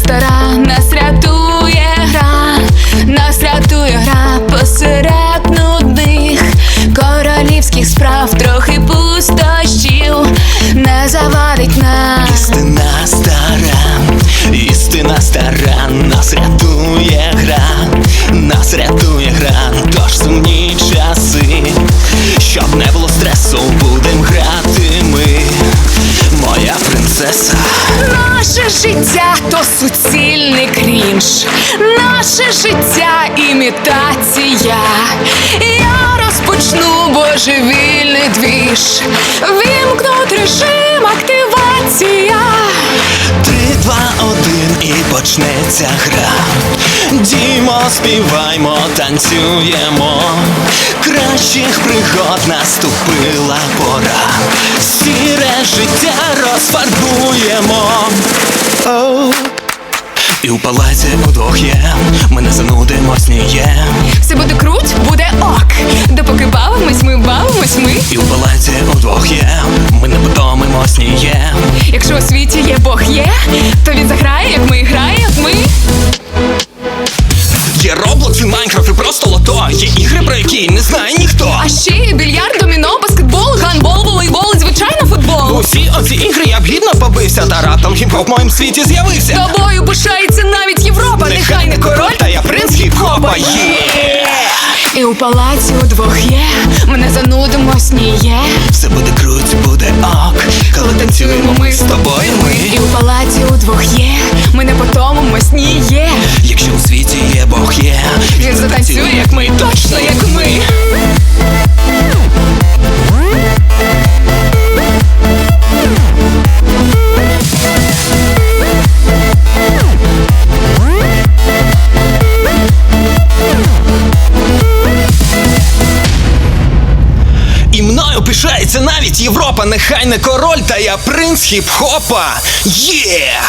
стара, нас рятує гра, нас рятує гра посеред нудних королівських справ трохи пустощів не завадить нас. істина стара, істина стара, нас рятує гра, нас рятує гра, тож сумні часи, щоб не було стресу, будем грати ми, моя принцеса. Наше життя то суцільний крінж, наше життя імітація. Я розпочну божевільний двіж, вімкнуть режим активація. Три, два, один і почнеться гра. Дімо, співаймо, танцюємо. Кращих пригод наступила пора. Сіре життя палаці удвох є, ми не занудимось ніє. Все буде круть, буде ок. Допоки бавимось, ми бавимось ми. І у палаці удвох є, ми не потомимось ніє. Якщо у світі є Бог є, то він заграє, як ми, і грає, як ми. Є Роблокс і Майнкрафт і просто лото. Є ігри, про які не знає ніхто. А ще є гідно побився, та раптом хіп-хоп в моїм світі з'явився. Тобою пишається навіть Європа, нехай не король. та я принц хіп-хопа є. І у палаці удвох є, ми Мною пишається навіть Європа, нехай не король, та я принц хіп-хопа. Є!